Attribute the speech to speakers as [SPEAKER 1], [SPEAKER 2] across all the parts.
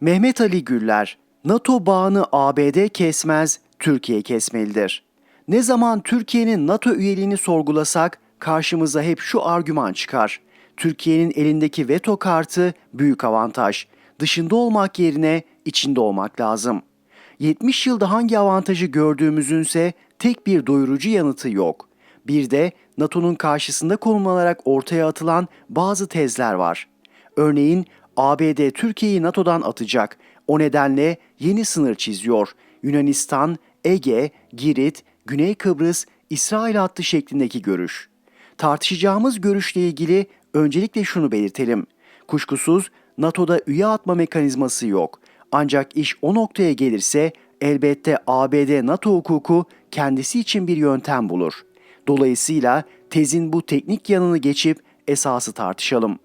[SPEAKER 1] Mehmet Ali Güller, NATO bağını ABD kesmez, Türkiye kesmelidir. Ne zaman Türkiye'nin NATO üyeliğini sorgulasak karşımıza hep şu argüman çıkar. Türkiye'nin elindeki veto kartı büyük avantaj. Dışında olmak yerine içinde olmak lazım. 70 yılda hangi avantajı gördüğümüzünse tek bir doyurucu yanıtı yok. Bir de NATO'nun karşısında konumlanarak ortaya atılan bazı tezler var. Örneğin ABD Türkiye'yi NATO'dan atacak. O nedenle yeni sınır çiziyor. Yunanistan, Ege, Girit, Güney Kıbrıs, İsrail hattı şeklindeki görüş. Tartışacağımız görüşle ilgili öncelikle şunu belirtelim. Kuşkusuz NATO'da üye atma mekanizması yok. Ancak iş o noktaya gelirse elbette ABD NATO hukuku kendisi için bir yöntem bulur. Dolayısıyla tezin bu teknik yanını geçip esası tartışalım.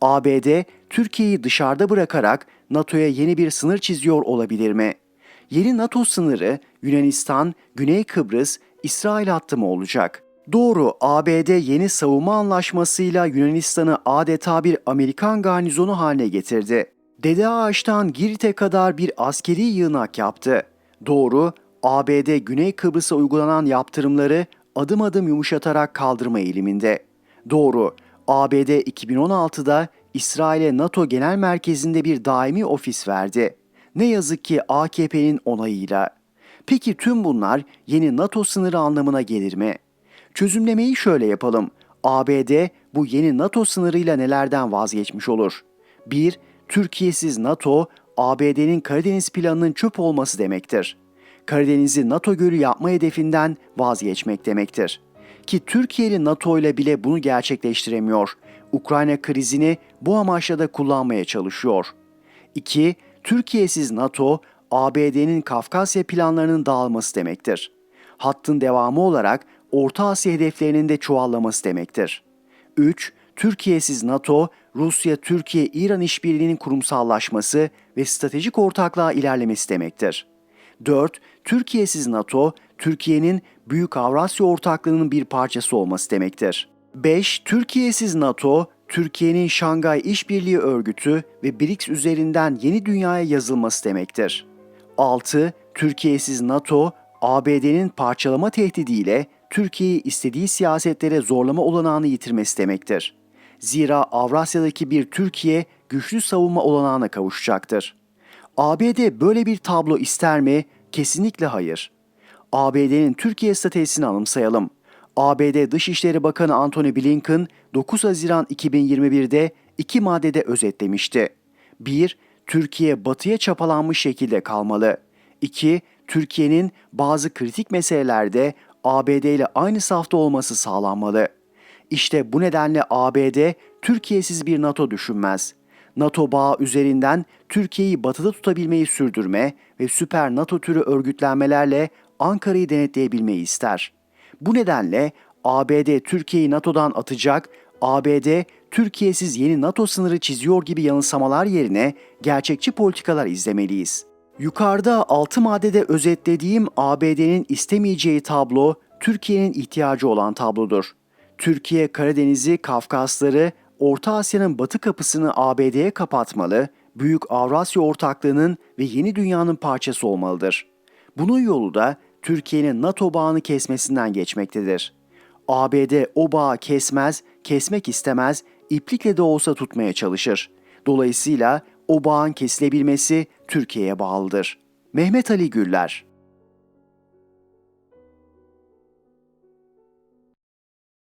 [SPEAKER 1] ABD Türkiye'yi dışarıda bırakarak NATO'ya yeni bir sınır çiziyor olabilir mi? Yeni NATO sınırı Yunanistan, Güney Kıbrıs, İsrail hattı mı olacak? Doğru, ABD yeni savunma anlaşmasıyla Yunanistan'ı adeta bir Amerikan garnizonu haline getirdi. Dede Ağaç'tan Girit'e kadar bir askeri yığınak yaptı. Doğru, ABD Güney Kıbrıs'a uygulanan yaptırımları adım adım yumuşatarak kaldırma eğiliminde. Doğru, ABD 2016'da İsrail'e NATO Genel Merkezi'nde bir daimi ofis verdi. Ne yazık ki AKP'nin onayıyla. Peki tüm bunlar yeni NATO sınırı anlamına gelir mi? Çözümlemeyi şöyle yapalım. ABD bu yeni NATO sınırıyla nelerden vazgeçmiş olur? 1. Türkiye'siz NATO, ABD'nin Karadeniz planının çöp olması demektir. Karadeniz'i NATO gölü yapma hedefinden vazgeçmek demektir. Ki Türkiye'li NATO ile bile bunu gerçekleştiremiyor. Ukrayna krizini bu amaçla da kullanmaya çalışıyor. 2. Türkiye'siz NATO, ABD'nin Kafkasya planlarının dağılması demektir. Hattın devamı olarak Orta Asya hedeflerinin de çoğallaması demektir. 3. Türkiye'siz NATO, Rusya-Türkiye-İran işbirliğinin kurumsallaşması ve stratejik ortaklığa ilerlemesi demektir. 4. Türkiye'siz NATO, Türkiye'nin Büyük Avrasya Ortaklığı'nın bir parçası olması demektir. 5. Türkiye'siz NATO, Türkiye'nin Şangay İşbirliği Örgütü ve BRICS üzerinden yeni dünyaya yazılması demektir. 6. Türkiye'siz NATO, ABD'nin parçalama tehdidiyle Türkiye'yi istediği siyasetlere zorlama olanağını yitirmesi demektir. Zira Avrasya'daki bir Türkiye güçlü savunma olanağına kavuşacaktır. ABD böyle bir tablo ister mi? Kesinlikle hayır. ABD'nin Türkiye stratejisini anımsayalım. ABD Dışişleri Bakanı Antony Blinken 9 Haziran 2021'de iki maddede özetlemişti. 1. Türkiye batıya çapalanmış şekilde kalmalı. 2. Türkiye'nin bazı kritik meselelerde ABD ile aynı safta olması sağlanmalı. İşte bu nedenle ABD Türkiye'siz bir NATO düşünmez. NATO bağı üzerinden Türkiye'yi batıda tutabilmeyi sürdürme ve süper NATO türü örgütlenmelerle Ankara'yı denetleyebilmeyi ister. Bu nedenle ABD Türkiye'yi NATO'dan atacak, ABD Türkiye'siz yeni NATO sınırı çiziyor gibi yanılsamalar yerine gerçekçi politikalar izlemeliyiz. Yukarıda 6 maddede özetlediğim ABD'nin istemeyeceği tablo Türkiye'nin ihtiyacı olan tablodur. Türkiye Karadeniz'i, Kafkasları, Orta Asya'nın batı kapısını ABD'ye kapatmalı, Büyük Avrasya Ortaklığı'nın ve yeni dünyanın parçası olmalıdır. Bunun yolu da Türkiye'nin NATO bağını kesmesinden geçmektedir. ABD o bağı kesmez, kesmek istemez, iplikle de olsa tutmaya çalışır. Dolayısıyla o bağın kesilebilmesi Türkiye'ye bağlıdır. Mehmet Ali Güller